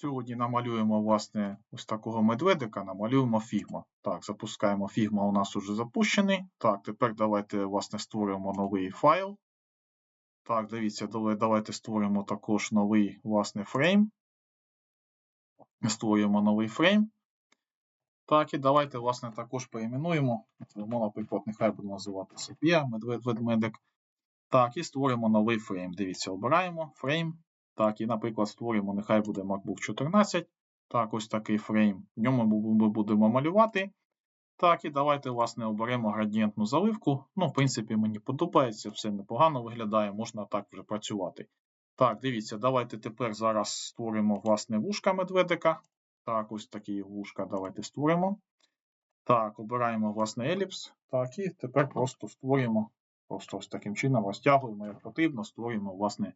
Сьогодні намалюємо, власне, ось такого медведика, намалюємо фігма. Так, запускаємо фігма, у нас уже запущений. Так, тепер давайте, власне, створимо новий файл. Так, дивіться, давайте створимо також новий, власне, фрейм. Створюємо новий фрейм. Так, і давайте, власне, також. Назвемо, наприклад, нехай буде називатися Бія, медвед. Так, і створимо новий фрейм. Дивіться, обираємо фрейм. Так, і, наприклад, створимо, нехай буде MacBook 14. Так, ось такий фрейм. В ньому ми будемо малювати. Так, і давайте, власне, оберемо градієнтну заливку. Ну, в принципі, мені подобається, все непогано виглядає, можна так вже працювати. Так, дивіться, давайте тепер зараз створимо, власне, вушка медведика. Так, ось такі вушка давайте створимо. Так, обираємо, власне, еліпс. Так, і тепер просто створюємо, просто ось таким чином розтягуємо, як потрібно, створюємо, власне,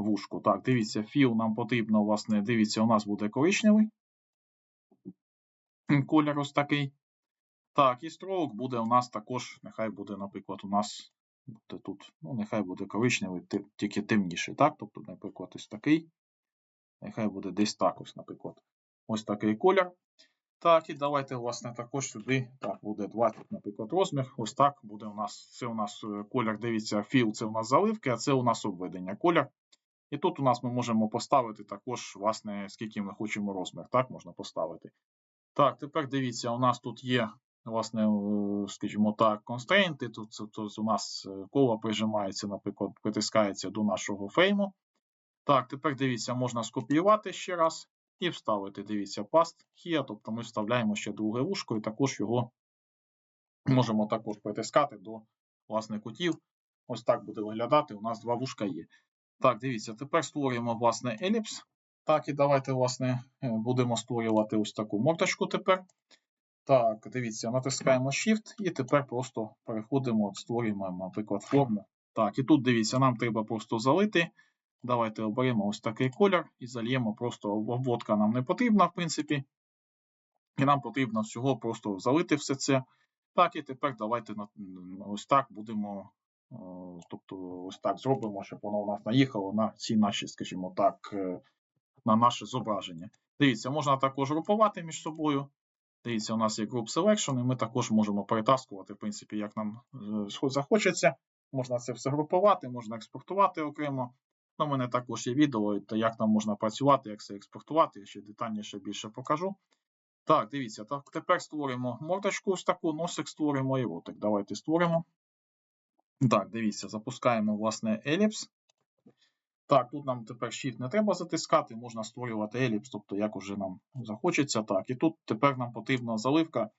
вушку. Так, дивіться, філ нам потрібно, власне, дивіться, у нас буде коричневий. Колір ось такий. Так, і строк буде у нас також, нехай буде, наприклад, у нас буде тут, ну, нехай буде коричневий, тільки темніший, так? Тобто, наприклад, ось такий. Нехай буде десь так ось, наприклад. Ось такий колір. Так, і давайте, власне, також сюди, так, буде 20, наприклад, розмір. Ось так буде у нас, це у нас е, колір, дивіться, філ, це у нас заливки, а це у нас обведення колір. І тут у нас ми можемо поставити також, власне, скільки ми хочемо розмір, так, можна поставити. Так, тепер дивіться, у нас тут є, власне, е, скажімо так, констрейнти. Тут, тут у нас е, коло прижимається, наприклад, притискається до нашого фрейму. Так, тепер дивіться, можна скопіювати ще раз і вставити. Дивіться, past here, тобто ми вставляємо ще друге вушко, і також його можемо також притискати до власне кутів. Ось так буде виглядати. У нас два вушка є. Так, дивіться, тепер створюємо власне еліпс. Так, і давайте, власне, е, будемо створювати ось таку мордочку тепер. Так, дивіться, натискаємо Shift і тепер просто переходимо, от створюємо, наприклад, форму. Так, і тут дивіться, нам треба просто залити. Давайте оберемо ось такий колір і зальємо просто обводка нам не потрібна, в принципі. І нам потрібно всього просто залити все це. Так, і тепер давайте ось так будемо. Е, Тобто, ось так зробимо, щоб воно у нас наїхало на ці наші, скажімо так, е, на наше зображення. Дивіться, можна також групувати між собою. Дивіться, у нас є Group Selection, і ми також можемо перетаскувати, в принципі, як нам е, захочеться. Можна це все групувати, можна експортувати окремо. Ну, У мене також є відео, як нам можна працювати, як це експортувати, я ще детальніше більше покажу. Так, дивіться, так, тепер створимо мордочку ось таку, носик створимо і ротик. Давайте створимо. Так, дивіться, запускаємо, власне, еліпс. Так, тут нам тепер Shift не треба затискати, можна створювати еліпс, тобто як уже нам захочеться. Так, і тут тепер нам потрібна заливка.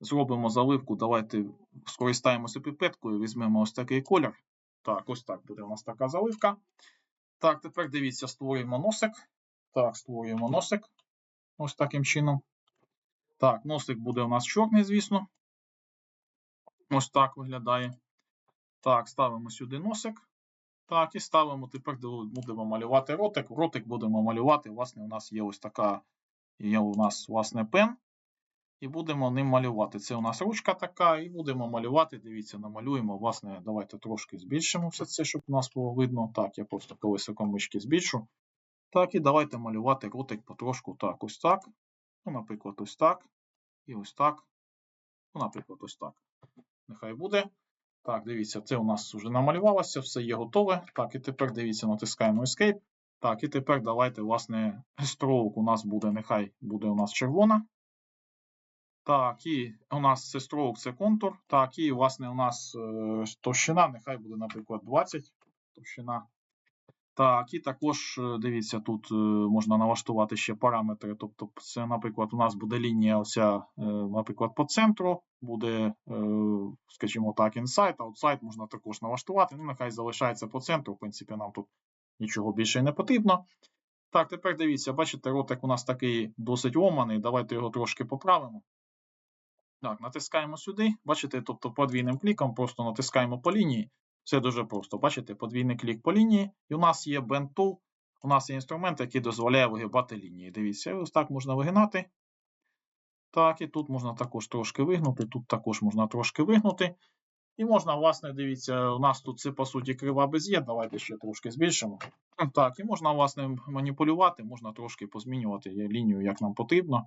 Зробимо заливку, давайте скористаємося піпеткою, візьмемо ось такий колір. Так, ось так буде у нас така заливка. Так, тепер дивіться, створюємо носик. Так, створюємо носик. Ось таким чином. Так, носик буде у нас чорний, звісно. Ось так виглядає. Так, ставимо сюди носик. Так, і ставимо. Тепер будемо малювати ротик. Ротик будемо малювати. Власне, у нас є ось така, є у нас, власне, пен. І будемо ним малювати. Це у нас ручка така, і будемо малювати. Дивіться, намалюємо. Власне, давайте трошки збільшимо все це, щоб у нас було видно. Так, я просто колесиком мишки збільшу. Так, і давайте малювати ротик потрошку. Так, ось так. Ну, наприклад, ось так. І ось так. Ну, наприклад, ось так. Нехай буде. Так, дивіться, це у нас вже намалювалося, все є готове. Так, і тепер дивіться, натискаємо Escape. Так, і тепер давайте, власне, stroke у нас буде, нехай буде у нас червона. Так, і у нас це stroke, це контур. Так, і, власне, у нас е, товщина, нехай буде, наприклад, 20 товщина. Так, і також, е, дивіться, тут е, можна налаштувати ще параметри. Тобто, це, наприклад, у нас буде лінія, оця, е, наприклад, по центру, буде, скажімо так, inside, outside можна також налаштувати. Ну, нехай залишається по центру. В принципі, нам тут нічого більше не потрібно. Так, тепер дивіться, бачите, ротик у нас такий досить ломаний. Давайте його трошки поправимо. Так, натискаємо сюди. Бачите, тобто подвійним кліком просто натискаємо по лінії. Все дуже просто. Бачите, подвійний клік по лінії. І у нас є Bend Tool. У нас є інструмент, який дозволяє вигибати лінії. Дивіться, ось так можна вигинати. Так, і тут можна також трошки вигнути, тут також можна трошки вигнути. І можна, власне, дивіться, у нас тут це по суті крива без є. Давайте ще трошки збільшимо. Так, і можна, власне, маніпулювати, можна трошки позмінювати лінію, як нам потрібно.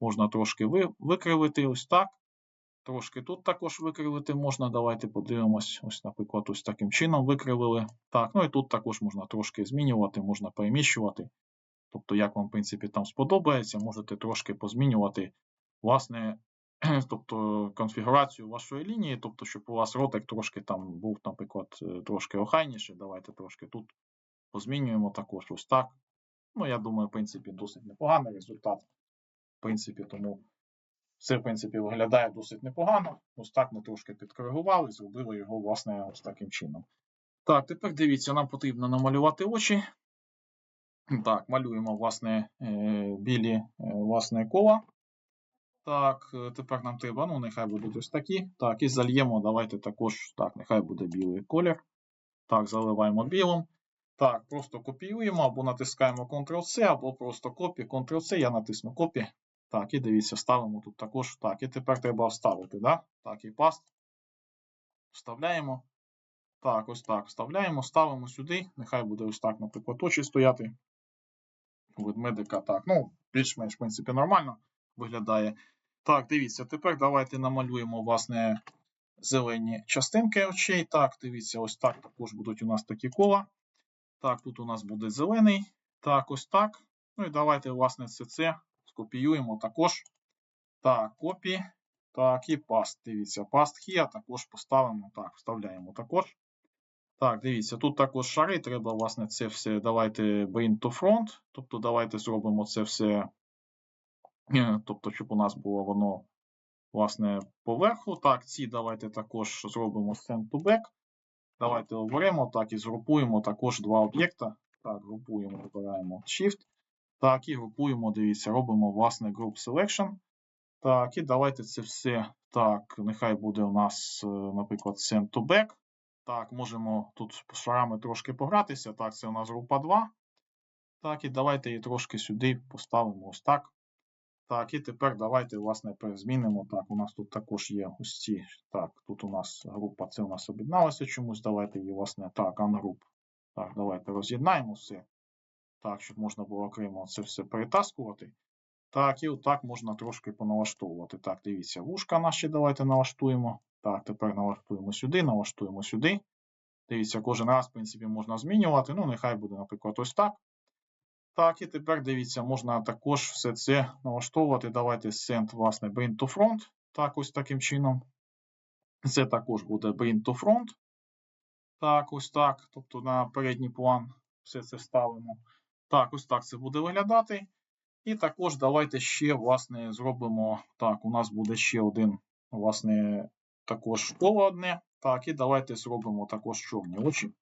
Можна трошки викривити ось так. Трошки тут також викривити можна. Давайте подивимось. Ось, наприклад, ось таким чином викривили. Так, ну і тут також можна трошки змінювати, можна переміщувати. Тобто, як вам, в принципі, там сподобається, можете трошки позмінювати, власне, тобто, конфігурацію вашої лінії, тобто, щоб у вас ротик трошки там був, наприклад, е, трошки охайніше. Давайте трошки тут позмінюємо також ось так. Ну, я думаю, в принципі, досить непоганий результат. В принципі, тому все, в принципі, виглядає досить непогано. Ось так ми трошки підкоригували, зробили його, власне, ось таким чином. Так, тепер дивіться, нам потрібно намалювати очі. Так, малюємо, власне, е, білі е, власне, кола. Так, е, тепер нам треба, ну, нехай будуть ось такі. Так, і зальємо, давайте також, так, нехай буде білий колір. Так, заливаємо білим. Так, просто копіюємо або натискаємо Ctrl-C, або просто копі, Ctrl-C, я натисну копі. Так, і дивіться, ставимо тут також. Так, і тепер треба вставити, да? Так, і паст. Вставляємо. Так, ось так. Вставляємо, ставимо сюди. Нехай буде ось так, наприклад, очі стояти. Ведмедика, так. Ну, більш-менш, в принципі, нормально виглядає. Так, дивіться, тепер давайте намалюємо, власне, зелені частинки очей. Так, дивіться, ось так також будуть у нас такі кола. Так, тут у нас буде зелений. Так, ось так. Ну і давайте, власне, все це скопіюємо також. Так, копі. Так, і паст. Дивіться, паст here також поставимо. Так, вставляємо також. Так, дивіться, тут також шари. Треба, власне, це все. Давайте bring to front. Тобто, давайте зробимо це все. е, Тобто, щоб у нас було воно, власне, поверху. Так, ці давайте також зробимо send to back. Давайте оберемо так і згрупуємо також два об'єкта. Так, групуємо, вибираємо Shift. Так, і групуємо, дивіться, робимо власне Group Selection. Так, і давайте це все. Так, нехай буде у нас, е, наприклад, Send to Back. Так, можемо тут з шарами трошки погратися. Так, це у нас група 2. Так, і давайте її трошки сюди поставимо ось так. Так, і тепер давайте, власне, перезмінимо. Так, у нас тут також є ось ці. Так, тут у нас група, це у нас об'єдналася чомусь. Давайте її, власне, так, ungroup. Так, давайте роз'єднаємо все. Так, щоб можна було окремо це все перетаскувати. Так, і отак можна трошки поналаштовувати. Так, дивіться, вушка наші давайте налаштуємо. Так, тепер налаштуємо сюди, налаштуємо сюди. Дивіться, кожен раз, в принципі, можна змінювати. Ну, нехай буде, наприклад, ось так. Так, і тепер дивіться, можна також все це налаштовувати. Давайте send, власне, bring to front. Так, ось таким чином. Це також буде bring to front. Так, ось так. Тобто на передній план все це ставимо. Так, ось так це буде виглядати. І також давайте ще, власне, зробимо. Так, у нас буде ще один, власне, також коло одне. Так, і давайте зробимо також чорні очі.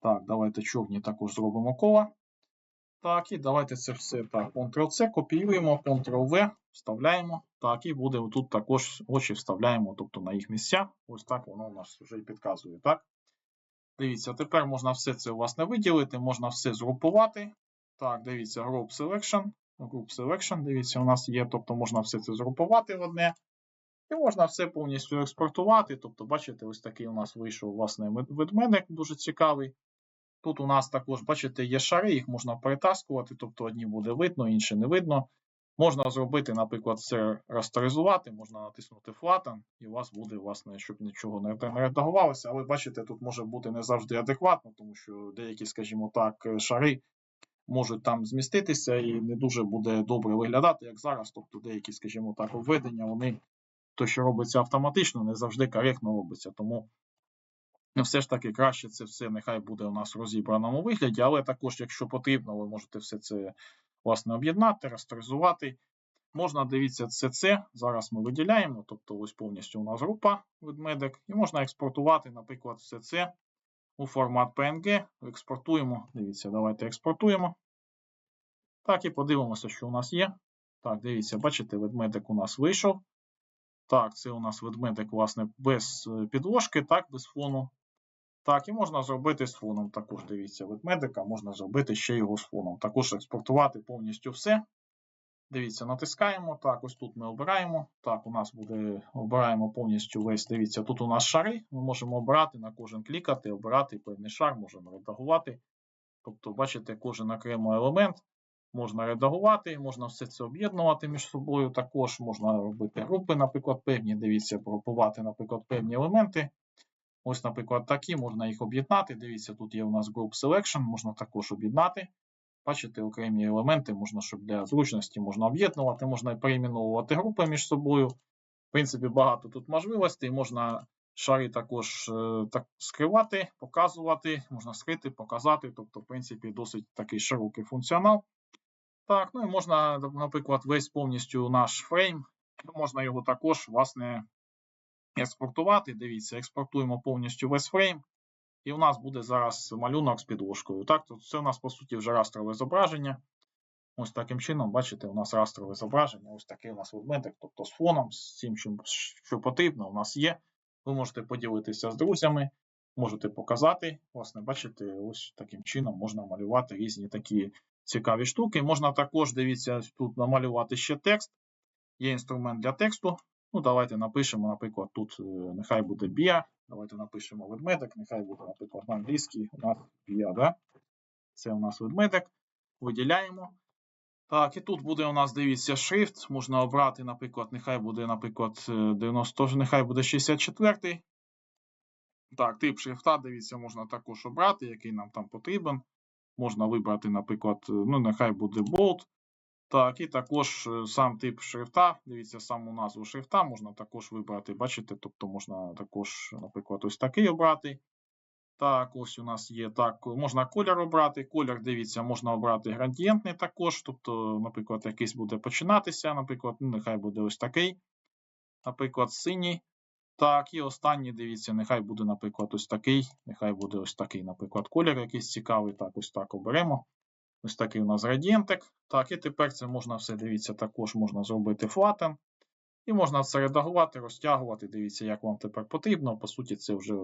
Так, давайте чорні також зробимо коло. Так, і давайте це все так. Ctrl-C, копіюємо, Ctrl-V, вставляємо. Так, і буде тут також очі вставляємо, тобто на їх місця. Ось так воно у нас вже і підказує, так? Дивіться, тепер можна все це власне виділити, можна все згрупувати. Так, дивіться, Group Selection. Group Selection, дивіться, у нас є, тобто можна все це згрупувати в одне. І можна все повністю експортувати. Тобто, бачите, ось такий у нас вийшов власне ведмедик, дуже цікавий. Тут у нас також, бачите, є шари, їх можна перетаскувати, тобто одні буде видно, інші не видно. Можна зробити, наприклад, це растеризувати, можна натиснути Flatten, і у вас буде, власне, щоб нічого не редагувалося. Але бачите, тут може бути не завжди адекватно, тому що деякі, скажімо так, шари можуть там зміститися і не дуже буде добре виглядати, як зараз. Тобто деякі, скажімо так, введення, вони то, що робиться автоматично, не завжди коректно робиться. Тому все ж таки краще це все нехай буде у нас в розібраному вигляді, але також, якщо потрібно, ви можете все це власне об'єднати, растеризувати. Можна дивіться це це. Зараз ми виділяємо, тобто ось повністю у нас група ведмедик, і можна експортувати, наприклад, все це у формат PNG. Експортуємо. Дивіться, давайте експортуємо. Так, і подивимося, що у нас є. Так, дивіться, бачите, ведмедик у нас вийшов. Так, це у нас ведмедик, власне, без е, підложки, так, без фону. Так, і можна зробити з фоном. Також дивіться, ведмедика, можна зробити ще його з фоном. Також експортувати повністю все. Дивіться, натискаємо. Так, ось тут ми обираємо. Так, у нас буде, обираємо повністю весь. Дивіться, тут у нас шари. Ми можемо обирати на кожен клікати, обирати певний шар, можемо редагувати. Тобто, бачите, кожен окремо елемент можна редагувати, можна все це об'єднувати між собою. Також можна робити групи, наприклад, певні. Дивіться, групувати, наприклад, певні елементи. Ось, наприклад, такі, можна їх об'єднати. Дивіться, тут є у нас Group Selection, можна також об'єднати. Бачите, окремі елементи можна, щоб для зручності можна об'єднувати, можна і перейменовувати групи між собою. В принципі, багато тут можливостей. Можна шари також е, так, скривати, показувати, можна скрити, показати. Тобто, в принципі, досить такий широкий функціонал. Так, ну і можна, наприклад, весь повністю наш фрейм, можна його також, власне, експортувати. Дивіться, експортуємо повністю весь фрейм. І у нас буде зараз малюнок з підложкою. Так, то це у нас, по суті, вже растрове зображення. Ось таким чином, бачите, у нас растрове зображення. Ось такий у нас ведмедик, тобто з фоном, з що, що потрібно, у нас є. Ви можете поділитися з друзями, можете показати. Власне, бачите, ось таким чином можна малювати різні такі цікаві штуки. Можна також, дивіться, тут намалювати ще текст. Є інструмент для тексту. Ну, давайте напишемо, наприклад, тут е, нехай буде бія. Давайте напишемо ведмедик, нехай буде, наприклад, на англійській у нас бія, да? Це у нас ведмедик. Виділяємо. Так, і тут буде у нас, дивіться, шрифт. Можна обрати, наприклад, нехай буде, наприклад, 90, нехай буде 64. Так, тип шрифта, дивіться, можна також обрати, який нам там потрібен. Можна вибрати, наприклад, ну, нехай буде bold. Так, і також е, сам тип шрифта. Дивіться, саму назву шрифта можна також вибрати. Бачите, тобто можна також, наприклад, ось такий обрати. Так, ось у нас є так. Можна колір обрати. Колір, дивіться, можна обрати градієнтний також. Тобто, наприклад, якийсь буде починатися. Наприклад, ну, нехай буде ось такий. Наприклад, синій. Так, і останній, дивіться, нехай буде, наприклад, ось такий. Нехай буде ось такий, наприклад, колір якийсь цікавий. Так, ось так оберемо. Ось такий у нас градієнтик. Так, і тепер це можна все, дивіться, також можна зробити флатен. І можна це редагувати, розтягувати. Дивіться, як вам тепер потрібно. По суті, це вже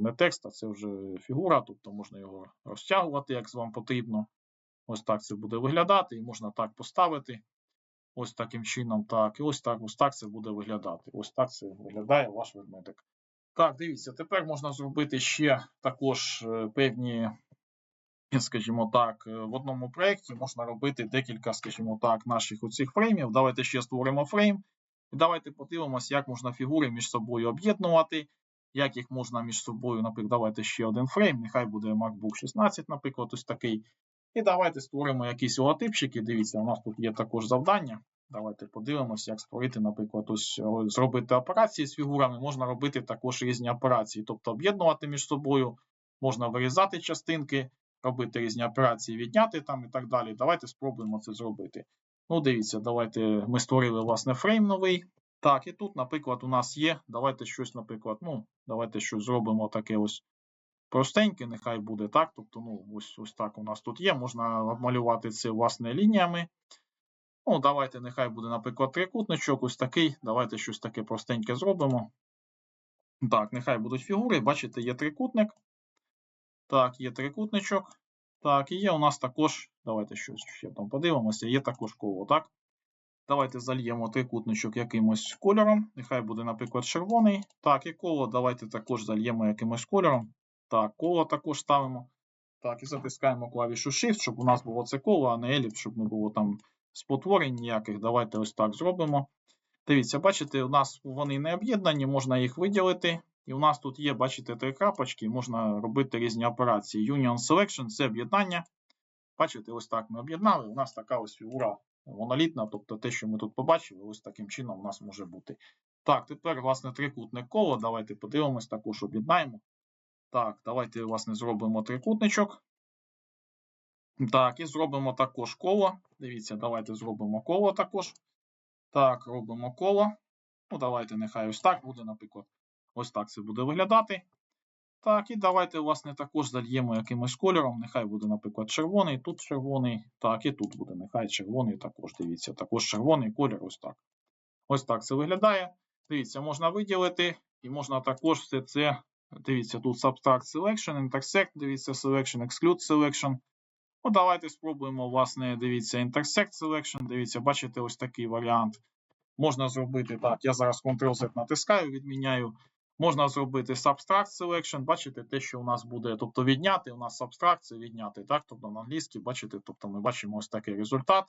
не текст, а це вже фігура, тобто можна його розтягувати, як вам потрібно. Ось так це буде виглядати, і можна так поставити. Ось таким чином, так. І ось так ось так це буде виглядати. Ось так це виглядає ваш ведмедик. Так, дивіться, тепер можна зробити ще також е, певні скажімо так, е, в одному проєкті можна робити декілька, скажімо так, наших оцих фреймів. Давайте ще створимо фрейм. І давайте подивимося, як можна фігури між собою об'єднувати, як їх можна між собою, наприклад, давайте ще один фрейм, нехай буде MacBook 16, наприклад, ось такий. І давайте створимо якісь логотипчики. Дивіться, у нас тут є також завдання. Давайте подивимося, як створити, наприклад, ось зробити операції з фігурами. Можна робити також різні операції, тобто об'єднувати між собою, можна вирізати частинки, робити різні операції, відняти там і так далі. Давайте спробуємо це зробити. Ну, дивіться, давайте ми створили, власне, фрейм новий. Так, і тут, наприклад, у нас є. Давайте щось, наприклад, ну, давайте щось зробимо таке ось простеньке, нехай буде так. Тобто, ну, ось ось так у нас тут є. Можна обмалювати це, власне, лініями. Ну, давайте, нехай буде, наприклад, трикутничок, ось такий. Давайте щось таке простеньке зробимо. Так, нехай будуть фігури. Бачите, є трикутник. Так, є трикутничок. Так, і є у нас також. Давайте щось ще там подивимося, є також коло, так? Давайте зальємо трикутничок якимось кольором. Нехай буде, наприклад, червоний. Так, і коло давайте також зальємо якимось кольором. Так, коло також ставимо. Так, і затискаємо клавішу Shift, щоб у нас було це коло, а не еліпс, щоб не було там спотворень ніяких. Давайте ось так зробимо. Дивіться, бачите, у нас вони не об'єднані, можна їх виділити. І у нас тут є, бачите, три крапочки, можна робити різні операції. Union Selection це об'єднання. Бачите, ось так ми об'єднали. У нас така ось фігура монолітна, тобто те, що ми тут побачили, ось таким чином у нас може бути. Так, тепер, власне, трикутне коло. Давайте подивимось, також об'єднаємо. Так, давайте, власне, зробимо трикутничок. Так, і зробимо також коло. Дивіться, давайте зробимо коло також. Так, робимо коло. Ну, давайте, нехай ось так буде, наприклад. Ось так це буде виглядати. Так, і давайте, власне, також зальємо якимось кольором. Нехай буде, наприклад, червоний, тут червоний. Так, і тут буде, нехай червоний також. Дивіться, також червоний колір. Ось так. Ось так це виглядає. Дивіться, можна виділити, і можна також все це. Дивіться, тут Subtract Selection, Intersect, дивіться, Selection, Exclude Selection. Ну, давайте спробуємо, власне, дивіться, Intersect Selection. Дивіться, бачите, ось такий варіант. Можна зробити так. Я зараз Ctrl-Z натискаю, відміняю. Можна зробити Subtract Selection. Бачите, те, що у нас буде, тобто відняти, у нас Subtract це відняти, так? Тобто на англійській, бачите, тобто ми бачимо ось такий результат.